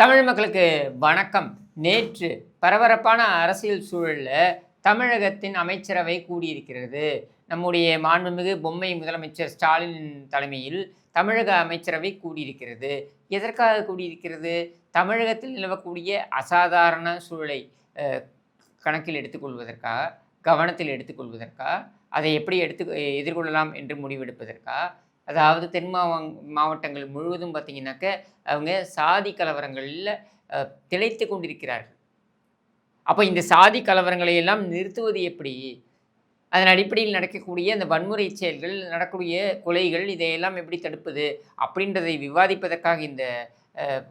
தமிழ் மக்களுக்கு வணக்கம். நேற்று பரபரப்பான அரசியல் சூழலில் தமிழகத்தின் அமைச்சரவை கூடியிருக்கிறது. நம்முடைய மாண்புமிகு பொம்மை முதலமைச்சர் ஸ்டாலின் தலைமையில் தமிழக அமைச்சரவை கூடியிருக்கிறது. எதற்காக கூடியிருக்கிறது? தமிழகத்தில் நிலவக்கூடிய அசாதாரண சூழலை கணக்கில் எடுத்துக்கொள்வதற்காக கவனத்தில் எடுத்துக்கொள்வதற்கா? அதை எப்படி எடுத்து எதிர்கொள்ளலாம் என்று முடிவெடுப்பதற்கா? அதாவது தென் மாவங் மாவட்டங்கள் முழுவதும் பார்த்திங்கனாக்க அவங்க சாதி கலவரங்களில் திளைத்து கொண்டிருக்கிறார்கள். அப்போ இந்த சாதி கலவரங்களை எல்லாம் நிறுத்துவது எப்படி? அதன் அடிப்படையில் நடக்கக்கூடிய அந்த வன்முறை செயல்கள் நடக்கக்கூடிய கொலைகள் இதையெல்லாம் எப்படி தடுப்பது? அப்படின்றதை விவாதிப்பதற்காக இந்த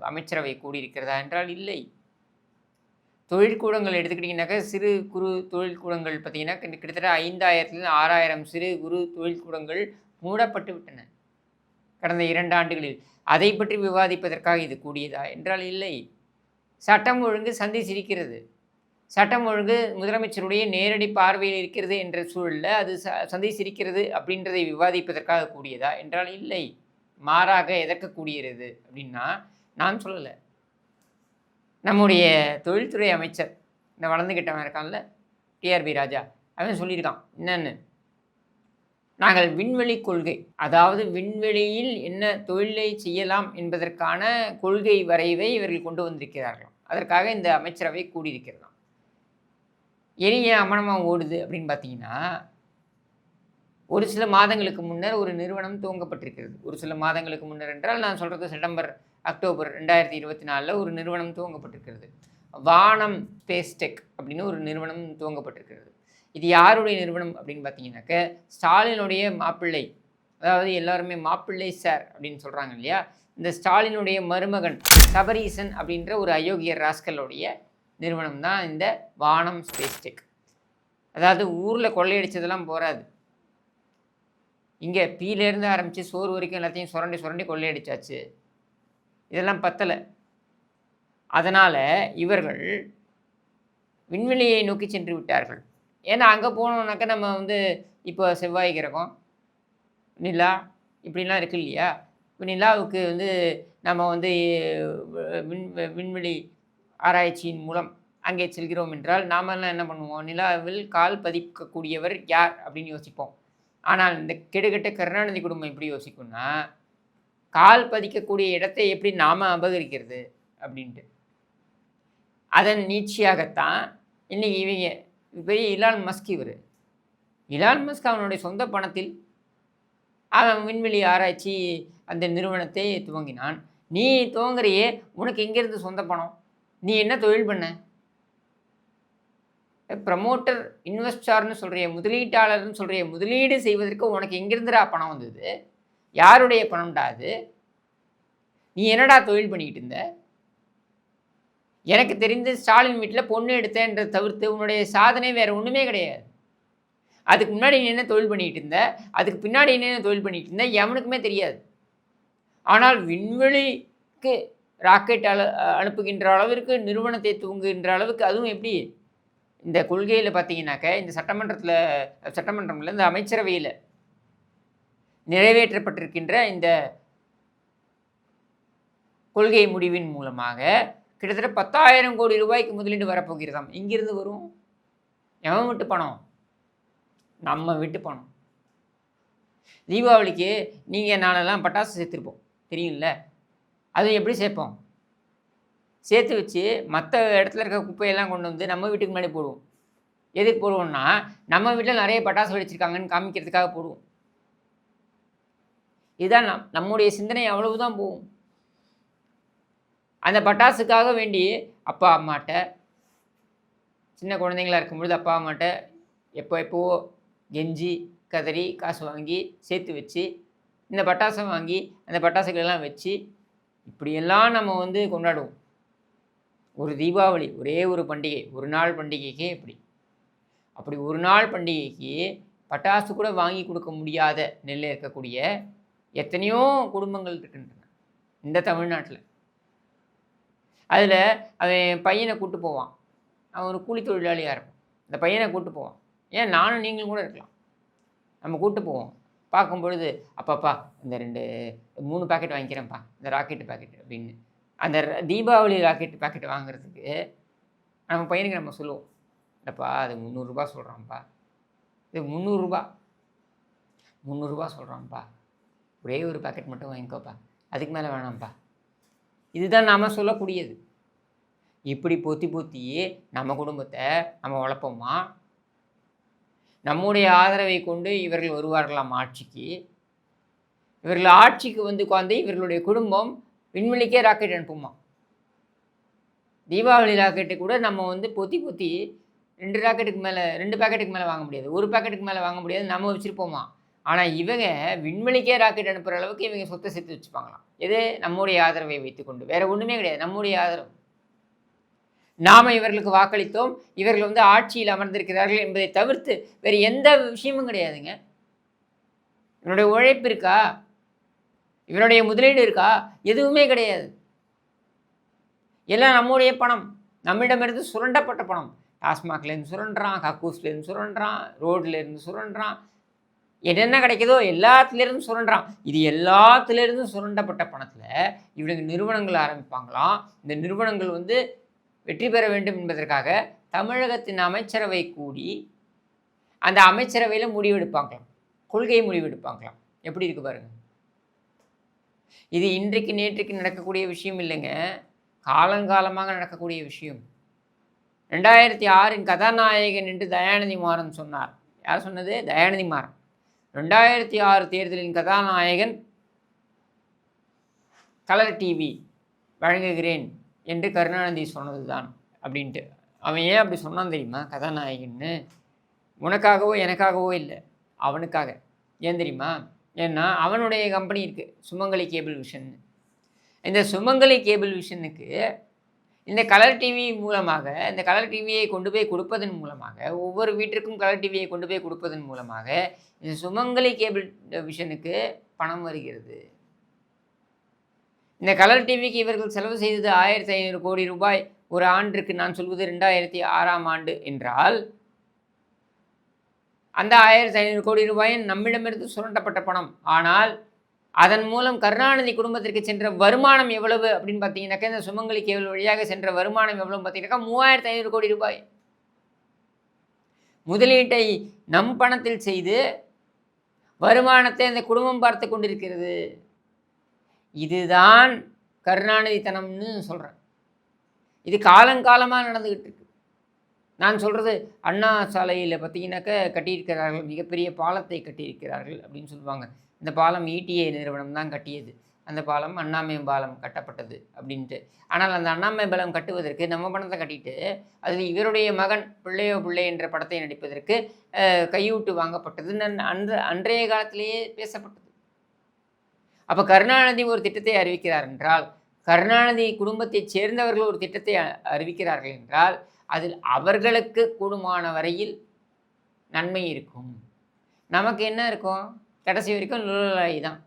அமைச்சரவை கூடியிருக்கிறதா என்றால் இல்லை. தொழிற்கூடங்கள் எடுத்துக்கிட்டிங்கனாக்கா சிறு குறு தொழிற்கூடங்கள் பார்த்தீங்கன்னா கிட்டத்தட்ட ஐந்தாயிரத்துலேருந்து ஆறாயிரம் சிறு குறு தொழிற்கூடங்கள் மூடப்பட்டு விட்டன. கடந்த இரண்டு ஆண்டுகளில் அதை பற்றி விவாதிப்பதற்காக இது கூடியதா? என்றால் இல்லை. சட்டம் ஒழுங்கு சந்தி சிரிக்கிறது சட்டம் ஒழுங்கு முதலமைச்சருடைய நேரடி பார்வையில் இருக்கிறது என்ற சூழலில் அது ச சந்தி சிரிக்கிறது அப்படின்றதை விவாதிப்பதற்காக கூடியதா? என்றால் இல்லை. மாறாக எதற்கு கூடியது அப்படின்னா நான் சொல்லலை. நம்முடைய தொழில்துறை அமைச்சர் இந்த வளர்ந்துக்கிட்டவன் இருக்கான்ல டிஆர்பி ராஜா அவன் சொல்லியிருக்கான். என்னென்னு? நாங்கள் விண்வெளி கொள்கை அதாவது விண்வெளியில் என்ன தொழிலை செய்யலாம் என்பதற்கான கொள்கை வரைவை இவர்கள் கொண்டு வந்திருக்கிறார்களாம் அதற்காக இந்த அமைச்சரவை கூடியிருக்கிறதாம். எளிய அமனமாக ஓடுது அப்படின்னு பார்த்தீங்கன்னா ஒரு சில மாதங்களுக்கு முன்னர் ஒரு நிறுவனம் துவங்கப்பட்டிருக்கிறது. ஒரு சில மாதங்களுக்கு முன்னர் என்றால் நான் சொல்கிறது செப்டம்பர் அக்டோபர் ரெண்டாயிரத்தி இருபத்தி நாலில் ஒரு நிறுவனம் துவங்கப்பட்டிருக்கிறது. வானம் ஸ்பேஸ் டெக் அப்படின்னு ஒரு நிறுவனம் துவங்கப்பட்டிருக்கிறது. இது யாருடைய நிறுவனம் அப்படின்னு பார்த்தீங்கன்னாக்க ஸ்டாலினுடைய மாப்பிள்ளை. அதாவது எல்லாருமே மாப்பிள்ளை சார் அப்படின்னு சொல்கிறாங்க இல்லையா? இந்த ஸ்டாலினுடைய மருமகன் சபரீசன் அப்படின்ற ஒரு அயோக்கியர் ராஸ்கலுடைய நிறுவனம் தான் இந்த வானம் ஸ்பேஸ் டெக். அதாவது ஊரில் கொள்ளையடிச்சதெல்லாம் போகாது இங்கே பீலேருந்து ஆரம்பித்து சோறு வரைக்கும் எல்லாத்தையும் சுரண்டி சுரண்டி கொள்ளையடிச்சாச்சு. இதெல்லாம் பத்தலை. அதனால் இவர்கள் விண்வெளியை நோக்கி சென்று விட்டார்கள். ஏன்னா அங்கே போனோம்னாக்கா நம்ம வந்து இப்போ செவ்வாய் கிரகம் நிலா இப்படிலாம் இருக்கு இல்லையா? இப்போ நிலாவுக்கு வந்து நம்ம வந்து விண் விண்வெளி ஆராய்ச்சியின் மூலம் அங்கே செல்கிறோம் என்றால் நாமெல்லாம் என்ன பண்ணுவோம்? நிலாவில் கால் பதிக்கக்கூடியவர் யார்? அப்படின்னு யோசிப்போம். ஆனால் இந்த கெடுகட்ட கருணாநிதி குடும்பம் எப்படி யோசிக்கும்னா கால் பதிக்கக்கூடிய இடத்தை எப்படி நாம் அபகரிக்கிறது? அப்படின்ட்டு. அதன் நீட்சியாகத்தான் இன்னைக்கு இவங்க பெரிய இலான் மஸ்க் இவர். இலான் மஸ்க் அவனுடைய சொந்த பணத்தில் அவன் விண்வெளி ஆராய்ச்சி அந்த நிறுவனத்தை துவங்கினான். நீ துவங்குறியே உனக்கு எங்கேருந்து சொந்த பணம்? நீ என்ன தொழில் பண்ண? ப்ரமோட்டர் இன்வெஸ்டார்னு சொல்கிறிய முதலீட்டாளர்னு சொல்கிறிய முதலீடு செய்வதற்கு உனக்கு எங்கேருந்துடா பணம் வந்தது? யாருடைய பணம்டா அது? நீ என்னடா தொழில் பண்ணிக்கிட்டு இருந்த? எனக்கு தெரிந்து ஸ்டாலின் வீட்டில் பொண்ணு எடுத்தேன்றதை தவிர்த்து உன்னுடைய சாதனை வேறு ஒன்றுமே கிடையாது. அதுக்கு முன்னாடி நீ என்ன தொழில் பண்ணிக்கிட்டு இருந்த? அதுக்கு பின்னாடி என்ன தொழில் பண்ணிகிட்டு இருந்த? எவனுக்குமே தெரியாது. ஆனால் விண்வெளிக்கு ராக்கெட் அல அனுப்புகின்ற அளவிற்கு நிறுவனத்தை துவங்குகின்ற அளவுக்கு அதுவும் எப்படி? இந்த கொள்கையில் பார்த்தீங்கன்னாக்க இந்த சட்டமன்றத்தில் சட்டமன்றம்ல இந்த அமைச்சரவையில் நிறைவேற்றப்பட்டிருக்கின்ற இந்த கொள்கை முடிவின் மூலமாக கிட்டத்தட்ட பத்தாயிரம் கோடி ரூபாய்க்கு முதலீடு வரப்போகிறதாம். எங்கிருந்து வரும்? எவன் விட்டு பணம். நம்ம வீட்டு பணம். தீபாவளிக்கு நீங்கள் நானெல்லாம் பட்டாசு சேர்த்துருப்போம். தெரியும்ல? அது எப்படி சேர்ப்போம்? சேர்த்து வச்சு மற்ற இடத்துல இருக்க குப்பையெல்லாம் கொண்டு வந்து நம்ம வீட்டுக்கு முன்னாடி போடுவோம். எதுக்கு போடுவோம்னா நம்ம வீட்டில் நிறைய பட்டாசு வெடிச்சிருக்காங்கன்னு காமிக்கிறதுக்காக போடுவோம். இதுதான் நம் நம்முடைய சிந்தனை அவ்வளவுதான் போகும். அந்த பட்டாசுக்காக வேண்டி அப்பா அம்மாட்ட சின்ன குழந்தைங்களா இருக்கும்பொழுது அப்பா அம்மாட்ட எப்போ எப்போவோ கெஞ்சி கதறி காசு வாங்கி சேர்த்து வச்சு இந்த பட்டாசை வாங்கி அந்த பட்டாசுகளெல்லாம் வச்சு இப்படியெல்லாம் நம்ம வந்து கொண்டாடுவோம். ஒரு தீபாவளி ஒரே ஒரு பண்டிகை ஒரு நாள் பண்டிகைக்கே இப்படி. அப்படி ஒரு நாள் பண்டிகைக்கு பட்டாசு கூட வாங்கி கொடுக்க முடியாத நிலையில் இருக்கக்கூடிய எத்தனையோ குடும்பங்கள் இருக்கின்றன. இந்த தமிழ்நாட்டில். அதில் அவன் பையனை கூட்டு போவான். அவன் ஒரு கூலி தொழிலாளியாக இருப்பான். இந்த பையனை கூட்டு போவான். ஏன்? நானும் நீங்களும் கூட இருக்கலாம். நம்ம கூட்டு போவோம். பார்க்கும் பொழுது அப்பாப்பா இந்த ரெண்டு மூணு பாக்கெட் வாங்கிக்கிறேன்ப்பா. இந்த ராக்கெட்டு பாக்கெட் அப்படின்னு. அந்த தீபாவளி ராக்கெட் பாக்கெட் வாங்குறதுக்கு நம்ம பையனுக்கு நம்ம சொல்லுவோம். இல்லைப்பா அது முந்நூறுரூபா சொல்கிறான்ப்பா இது முந்நூறுரூபா முந்நூறுரூபா சொல்கிறான்ப்பா ஒரே ஒரு பாக்கெட் மட்டும் வாங்கிக்கோப்பா. அதுக்கு மேலே வேணாம்ப்பா. இதுதான் நாம் சொல்லக்கூடியது. இப்படி பொத்தி பொத்தி நம்ம குடும்பத்தை நம்ம வளர்ப்போமா? நம்முடைய ஆதரவை கொண்டு இவர்கள் வருவார்களாம் ஆட்சிக்கு. இவர்கள் ஆட்சிக்கு வந்து உட்காந்து இவர்களுடைய குடும்பம் விண்வெளிக்கே ராக்கெட் அனுப்புமா? தீபாவளி ராக்கெட்டு கூட நம்ம வந்து பொத்தி பொத்தி ரெண்டு ராக்கெட்டுக்கு மேலே ரெண்டு பேக்கெட்டுக்கு மேலே வாங்க முடியாது. ஒரு பேக்கெட்டுக்கு மேலே வாங்க முடியாது. நம்ம வச்சுருப்போமா? ஆனால் இவங்க விண்வெளிக்கே ராக்கெட் அனுப்புகிற அளவுக்கு இவங்க சொத்தை சேர்த்து வச்சுப்பாங்களாம். எது நம்முடைய ஆதரவை வைத்துக்கொண்டு வேற ஒன்றுமே கிடையாது. நம்முடைய ஆதரவு. நாம் இவர்களுக்கு வாக்களித்தோம். இவர்கள் வந்து ஆட்சியில் அமர்ந்திருக்கிறார்கள் என்பதை தவிர்த்து வேறு எந்த விஷயமும் கிடையாதுங்க. இவனுடைய உழைப்பு இருக்கா? இவனுடைய முதலீடு இருக்கா? எதுவுமே கிடையாது. எல்லாம் நம்முடைய பணம். நம்மிடமிருந்து சுரண்டப்பட்ட பணம். டாஸ்மாக்லேருந்து சுரண்டுறான் கக்கூஸ்லேருந்து சுரண்டுறான் ரோட்லேருந்து சுரண்டுறான் என்னென்ன கிடைக்குதோ எல்லாத்துலேருந்து சுரண்டுறான் இது எல்லாத்துலேருந்தும் சுரண்டப்பட்ட பணத்தில் இவனுக்கு நிறுவனங்கள் ஆரம்பிப்பாங்களாம். இந்த நிறுவனங்கள் வந்து வெற்றி பெற வேண்டும் என்பதற்காக தமிழகத்தின் அமைச்சரவை கூடி அந்த அமைச்சரவையில் முடிவெடுப்பாங்களாம் கொள்கை முடிவெடுப்பாங்களாம் எப்படி இருக்கு பாருங்க. இது இன்றைக்கு நேற்றுக்கு நடக்கக்கூடிய விஷயம் இல்லைங்க. காலங்காலமாக நடக்கக்கூடிய விஷயம். ரெண்டாயிரத்தி ஆறின் கதாநாயகன் என்று தயாநிதி மாறன் சொன்னார். யார் சொன்னது? தயாநிதி மாறன். ரெண்டாயிரத்தி ஆறு தேர்தலின் கதாநாயகன் கலர் டிவி வழங்குகிறேன் என்று கருணாநிதி சொன்னது தான் அப்படின்ட்டு. அவன் ஏன் அப்படி சொன்னான் தெரியுமா? கதாநாயகன்னு. உனக்காகவோ எனக்காகவோ இல்லை. அவனுக்காக. ஏன் தெரியுமா? ஏன்னா அவனுடைய கம்பெனி இருக்குது சுமங்கலி கேபிள் விஷன். இந்த சுமங்கலி கேபிள் விஷனுக்கு இந்த கலர் டிவி மூலமாக இந்த கலர் டிவியை கொண்டு போய் கொடுப்பதன் மூலமாக ஒவ்வொரு வீட்டிற்கும் கலர் டிவியை கொண்டு போய் கொடுப்பதன் மூலமாக இந்த சுமங்கலி கேபிள் விஷனுக்கு பணம் வருகிறது. இந்த கலர் டிவிக்கு இவர்கள் செலவு செய்தது ஆயிரத்தி ஐநூறு கோடி ரூபாய். ஒரு ஆண்டிற்கு நான் சொல்வது ரெண்டாயிரத்தி ஆறாம் ஆண்டு என்றால் அந்த ஆயிரத்தி ஐநூறு கோடி ரூபாயும் நம்மிடமிருந்து சுரண்டப்பட்ட பணம். ஆனால் அதன் மூலம் கருணாநிதி குடும்பத்திற்கு சென்ற வருமானம் எவ்வளவு அப்படின்னு பார்த்தீங்கன்னாக்கா இந்த சுமங்கலி கேவல் வழியாக சென்ற வருமானம் எவ்வளவு பார்த்தீங்கன்னாக்கா மூவாயிரத்தி ஐநூறு கோடி ரூபாய். முதலீட்டை நம் பணத்தில் செய்து வருமானத்தை அந்த குடும்பம் பார்த்து கொண்டிருக்கிறது. இதுதான் கருணாநிதித்தனம்னு சொல்கிறேன் இது காலங்காலமாக நடந்துக்கிட்டு இருக்கு. நான் சொல்கிறது அண்ணா சாலையில் பார்த்தீங்கன்னாக்க கட்டியிருக்கிறார்கள் மிகப்பெரிய பாலத்தை கட்டியிருக்கிறார்கள் அப்படின்னு சொல்லுவாங்க. இந்த பாலம் ஈடிஏ நிறுவனம் தான் கட்டியது. அந்த பாலம் அண்ணாமை பாலம் கட்டப்பட்டது அப்படின்ட்டு. ஆனால் அந்த அண்ணாமை பாலம் கட்டுவதற்கு நம்ம பணத்தை கட்டிட்டு அதில் இவருடைய மகன் பிள்ளையோ பிள்ளை என்ற படத்தை நடிப்பதற்கு கையூட்டு வாங்கப்பட்டது. நன்- அன்ற அன்றைய காலத்திலேயே பேசப்பட்டது. அப்போ கருணாநிதி ஒரு திட்டத்தை அறிவிக்கிறார் என்றால் கருணாநிதி குடும்பத்தைச் சேர்ந்தவர்கள் ஒரு திட்டத்தை அ- அறிவிக்கிறார்கள் என்றால் அதில் அவர்களுக்கு கூடுமான வரையில் நன்மை இருக்கும். நமக்கு என்ன இருக்கும்? கடைசி வரைக்கும் லுழலாய் தான்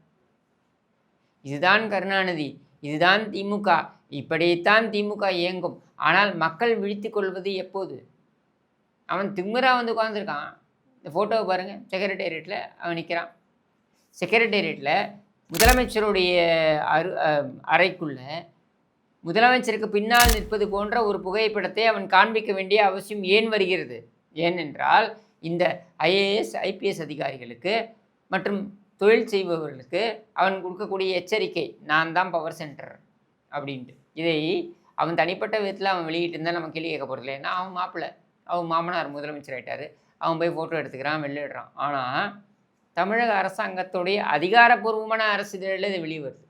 இதுதான் கருணாநிதி இதுதான் திமுக. இப்படித்தான் திமுக இயங்கும். ஆனால் மக்கள் விழித்து கொள்வது எப்போது? அவன் திமிரா வந்து உட்காந்துருக்கான் இந்த ஃபோட்டோவை பாருங்கள் செக்ரட்டேரியட்டில் அவன் நிற்கிறான் செக்ரட்டேரியட்டில் முதலமைச்சருடைய அரு அறைக்குள்ள முதலமைச்சருக்கு பின்னால் நிற்பது போன்ற ஒரு புகைப்படத்தை அவன் காண்பிக்க வேண்டிய அவசியம் ஏன் வருகிறது? ஏனென்றால் இந்த ஐஏஎஸ் ஐபிஎஸ் அதிகாரிகளுக்கு மற்றும் தொழில் செய்பவர்களுக்கு அவன் கொடுக்கக்கூடிய எச்சரிக்கை நான் தான் பவர் சென்டர் அப்படின்ட்டு. இதை அவன் தனிப்பட்ட விதத்தில் அவன் வெளியிட்டு இருந்தால் நம்ம கேள்வி கேட்க போகிறதில்ல ஏன்னா அவன் மாப்பிள்ளை அவன் மாமனார் முதலமைச்சர் ஆகிட்டார் அவன் போய் ஃபோட்டோ எடுத்துக்கிறான் வெளியிடுறான் ஆனால் தமிழக அரசாங்கத்துடைய அதிகாரப்பூர்வமான அரசிதழில் இது வெளியே வருது.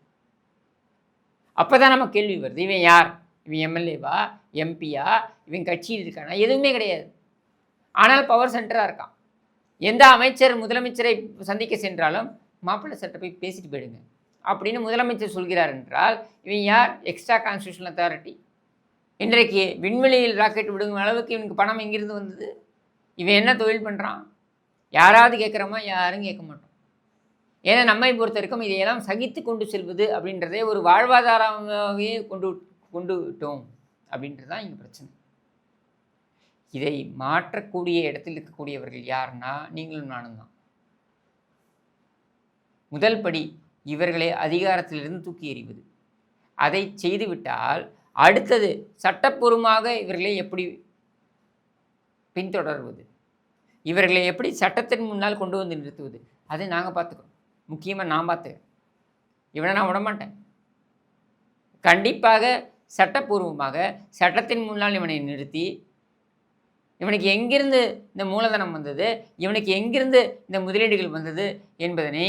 அப்போ தான் நம்ம கேள்வி வருது. இவன் யார்? இவன் எம்எல்ஏவா? எம்பியா? இவன் கட்சியில் இருக்கானா? எதுவுமே கிடையாது. ஆனால் பவர் சென்டராக இருக்கான். எந்த அமைச்சர் முதலமைச்சரை சந்திக்க சென்றாலும் மாப்பிள்ளை சட்டை போய் பேசிட்டு போயிடுங்க. அப்படின்னு முதலமைச்சர் சொல்கிறார் என்றால் இவன் யார்? எக்ஸ்ட்ரா கான்ஸ்டியூஷனல் அத்தாரிட்டி இன்றைக்கு விண்வெளியில் ராக்கெட் விடுங்க அளவுக்கு இவனுக்கு பணம் எங்கிருந்து வந்தது? இவன் என்ன தொழில் பண்ணுறான் யாராவது கேட்குறோமா? யாரும் கேட்க மாட்டோம். ஏன்னா நம்மை பொறுத்த வரைக்கும் இதையெல்லாம் சகித்து கொண்டு செல்வது அப்படின்றதே ஒரு வாழ்வாதாரமாகவே கொண்டு கொண்டு விட்டோம் அப்படின்றது தான் இங்கே பிரச்சனை. இதை மாற்றக்கூடிய இடத்தில் இருக்கக்கூடியவர்கள் யாருன்னா நீங்களும் நானும் தான். முதல் படி இவர்களை அதிகாரத்திலிருந்து தூக்கி எறிவது. அதை செய்துவிட்டால் அடுத்தது சட்டப்பூர்வமாக இவர்களை எப்படி பின்தொடர்வது? இவர்களை எப்படி சட்டத்தின் முன்னால் கொண்டு வந்து நிறுத்துவது? அதை நாங்கள் பார்த்துக்கிறோம். முக்கியமாக நான் பார்த்துக்கிறேன். இவனை நான் விடமாட்டேன். கண்டிப்பாக சட்டப்பூர்வமாக சட்டத்தின் முன்னால் இவனை நிறுத்தி இவனுக்கு எங்கிருந்து இந்த மூலதனம் வந்தது? இவனுக்கு எங்கிருந்து இந்த முதலீடுகள் வந்தது? என்பதனை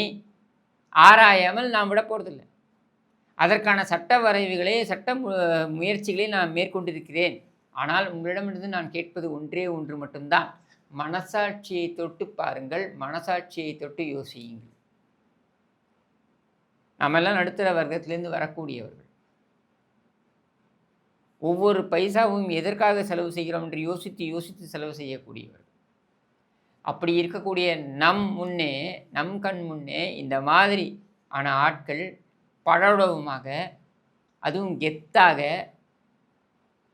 ஆராயாமல் நாம் விட போகிறதில்லை அதற்கான சட்ட வரைவுகளை சட்ட முயற்சிகளை நான் மேற்கொண்டிருக்கிறேன். ஆனால் உங்களிடமிருந்து நான் கேட்பது ஒன்றே ஒன்று மட்டும்தான். மனசாட்சியை தொட்டு பாருங்கள் மனசாட்சியை தொட்டு யோசியுங்கள். நாமெல்லாம் நடுத்தர வர்க்கத்திலேருந்து வரக்கூடியவர்கள். ஒவ்வொரு பைசாவும் எதற்காக செலவு செய்கிறோம் என்று யோசித்து யோசித்து செலவு செய்யக்கூடியவர் அப்படி இருக்கக்கூடிய நம் முன்னே நம் கண் முன்னே இந்த மாதிரி ஆன ஆட்கள் பழவுடவுமாக அதுவும் கெத்தாக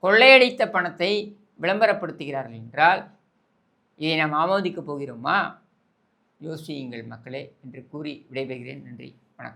கொள்ளையடித்த பணத்தை விளம்பரப்படுத்துகிறார்கள் என்றால் இதை நாம் ஆமோதிக்கப் போகிறோமா? யோசியுங்கள் மக்களே என்று கூறி விடைபெறுகிறேன். நன்றி. வணக்கம்.